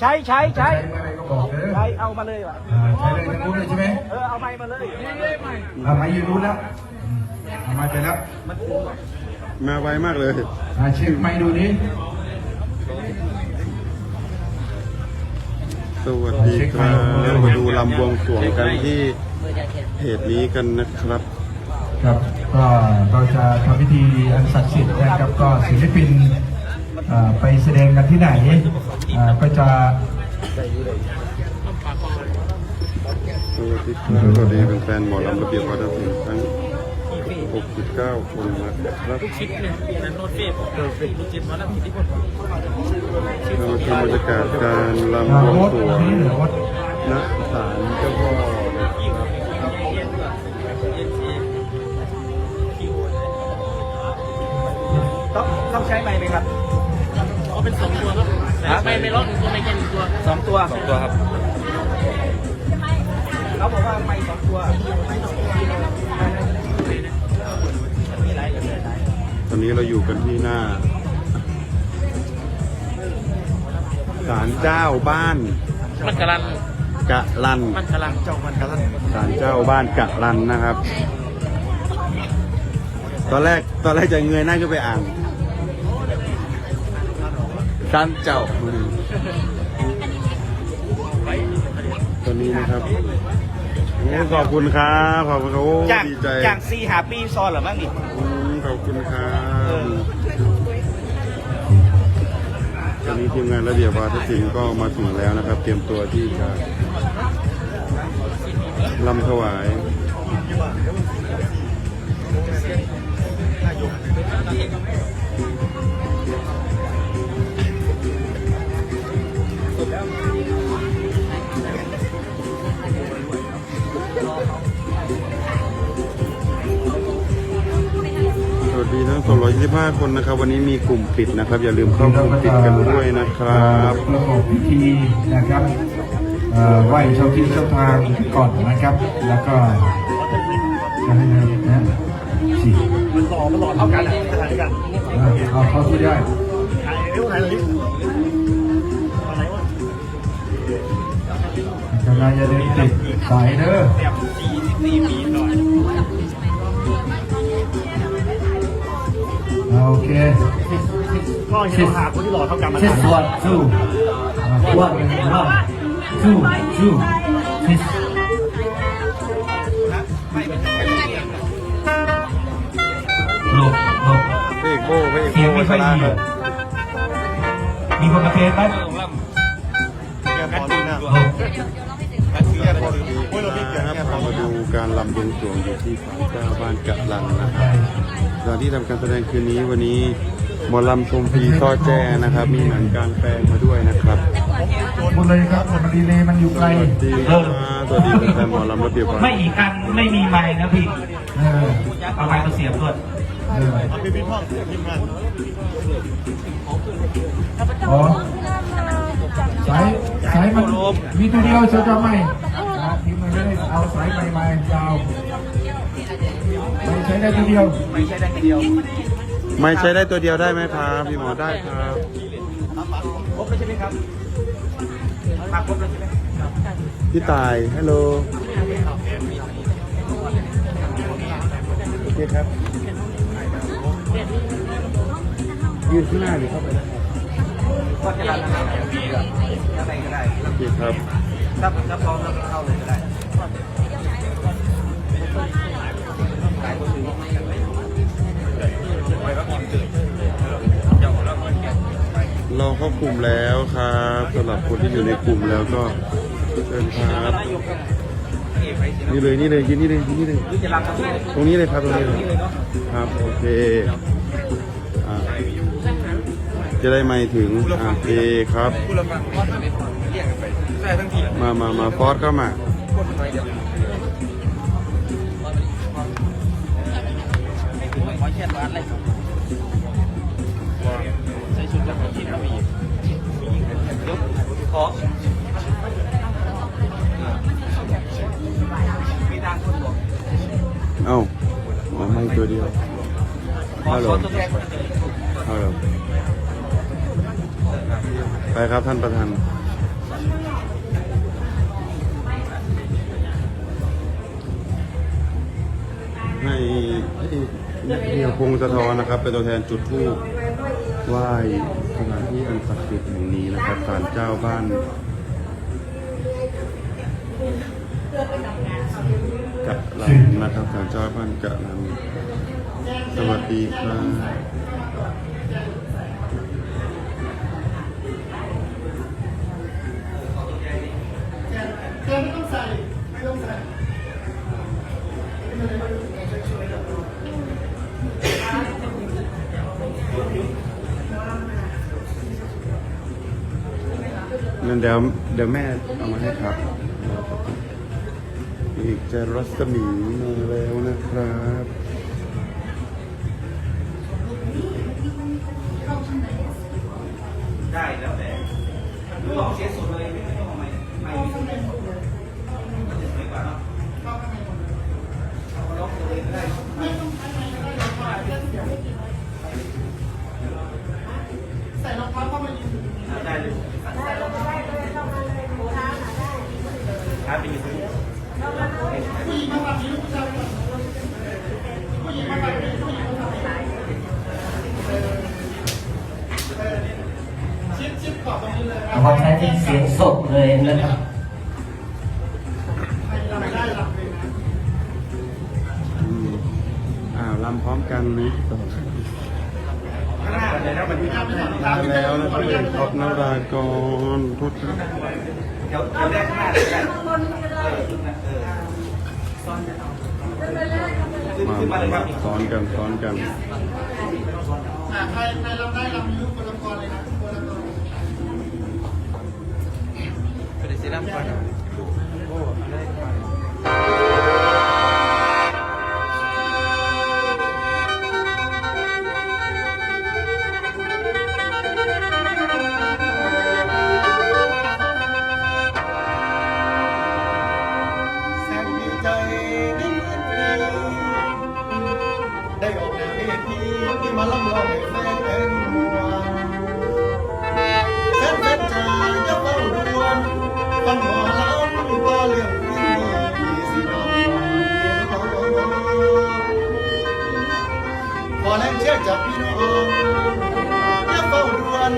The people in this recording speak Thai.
ใช้ใช้ใช้ใช้เมื่อไหรก็บอกเด้อใช้เอามาเลยว่ะอ่าใช้เลยทั้งนู้นเลยใช่ไหมเออเอาไม้มาเลยเอาไม้ยืนนู้นแล้วอืมเอาไม้ไปแล้วมาไวมากเลยอ่าเช็คไม้ดูนี้สวัสดีครับเรามาดูลำบวงสรวงกันที่เพจนี้กันนะครับ ครับก็เราจะทำพิธีอันศักดิ์สิทธิ์นะครับก็ศิลปินอ่า ไปแสดงกันที่ไหนอ่าก็จะสวัสดีครับสวัสดีแฟนๆหมอลำระเบียบวัฒนศิลป์ทั้ง69 คนนะครับชิปเนี่ยนั้นโน้ตเฟซเออเฟซลูกจิตมาแล้วที่ที่ผมเราชมบรรยากาศการลำอ่าบวงวดสรวงนี้เหรือวดณศาลเจ้าพ่อนะครับต้องต้องใช้ไม้ไหมครับ เขาเป็นสองตัวครับแต่ไม่ไม่ล็อกหนึ่งตัวไม่แค่หนึ่งตัวสองตัวสองตัวครับเขาบอกว่าไม้สองตัวมีหลายอย่างเลยหลายตอนนี้เราอยู่กันที่หน้าศาลเจ้าบ้านมันกำลังกะลันมันกำลังเจ้ามันกันแล้วศาลเจ้าบ้านกะลันนะครับ ตอนแรกตอนแรกจะเงยหน้าขึ้นไปอ่าน ศาลเจ้าตอนนี้นะครับโอ้ขอบคุณครับขอบคุณครับโอ้จากดีใจจากซีหาปีซ้อนเหรือมั้งนี่อืมขอบคุณครับตอนนี้ทีมงานระเบียบวาทศิลป์ก็มาถึงแล้วนะครับ เตรียมตัวที่จะลำถวาย สวัสดีทั้ง225คนนะครับ วันนี้มีกลุ่มปิดนะครับ อย่าลืมเข้ากลุ่มปิดกันด้วยนะครับประกอบพิธีนะครับเอ่อไหว้เจ้าที่เจ้าทางก่อนนะครับ แล้วก็จะให้นะสี่มันหล่อมันหล่อเท่ากันอะถ่ายกันเอาเข้าที่ได้ถ่ายเร็วถ่ายเลยอะไรวะกำลังจะเดินติดสายเด้อแบบสี่สิบสี่ปี เอาโอเคก็ยังหาคนที่หล่อเท่ากันมาเช็ดสวดสู้อ่าสวดหนึ่งรอบสู้สู้เช็ดหลบหลบพระเอกโบ้พระเอกเสียงโบ้ไม่ชค่อยนะดีครับมีคนมาเทสไหมหลบ ครับมาดูการลำบวงสรวงอยู่ที่ศาลเจ้าบ้านกะลันนะครับสถานที่ทำการแสดงคืนนี้วันนี้หมอลำชมฟรีซอแจ้นะครับ มีหนังกลางแปลงมาด้วยนะครับหมดเลยครับมันดีเลยมันอยู่ไกลสวัสดีครับสวัสดีแฟนๆหมอลำระเบียบวาทไม่อีกอันไม่มีไม้นะพี่เออเอาไม้มาเสียบด้วยเอออ๋อสายสายมันมีตัวเดียวเชื่อจำไหมอ่าทีมมันไม่ได้เอาสายไปมายาวไม่ใช้ได้ตัวเดียวไม่ใช่ได้แค่เดียว ไม่ใช้ได้ตัวเดียวได้ไหมครับพี่หมอได้ครับครบแล้วใช่ไหมครับมาครบแล้วใช่ไหมพี่ตายฮัลโหลโอเคครับยืนข้างหน้าหรือเข้าไปได้ก็จะรันนะครับ ยังไงก็ได้โอเครับถ้าถ้าพร้อมแล้วเข้าเลยก็ได้เราเข้ากลุ่มแล้วครับสำหรับคนที่อยู่ในกลุ่มแล้วก็เชิญครับนี่เลยนี่เลยยืนนี่เลยยืนนี่เลยตรงนี้เลยครับตรงนี้เลยครับโอเคอจะได้ไม่ถึงโอเคครับ ได้ทั้งทีมามามาฟอสเข้ามาคนน้อยเดียวขอเช็ดร้านเลยใส่ชุดแบบนี้ครับพี่ยกขอมีทางคอเอ้ามาไม่ตัวเดียวฮัลโหลฮัลโหลไปครับท่านประธาน ให้เฮียพงศธรนะครับ เป็นตัวแทนจุดธูปไหว้สถานที่อันศักดิ์สิทธิ์แห่งนี้นะครับศาลเจ้าบ้านกะลันนะครับศาลเจ้าบ้านกะลันสวัสดีครับ นั่นเดี๋ยวเดี๋ยวแม่เอามาให้ครับ อีกจะรัศมีมาแล้วนะครับได้แล้วแต่หรือว่าเอาเสียสุดเลยไม่ต้องเอาไม้ไม้สวยกว่าเนาะเอาล็อกตัวเองก็ได้ใส่รองเท้าเข้ามายืนได้เลย ตรงนี้เลยขอใช้เป็นเสียงสดเลยนะครับใครรำได้รำเลยนะอืมอ้าวลำพร้อมกันนะต่อข้างหน้าเลยนะมันมีมาแล้วนะครับขอบนารากรทุกท่านเดี๋ยวเดี๋ยวได้ข้างหน้าเลยกันเออเออขึ้นมาขึ้นมาเลยครับซ้อนกันซ้อนกันอ่าใครใครรำได้รำมีลูกคนละกรเลยนะคนละกรไปเดี๋ยวเสียน้ำก่อ นโจากพี่น้องอย่าเฝ้ารวน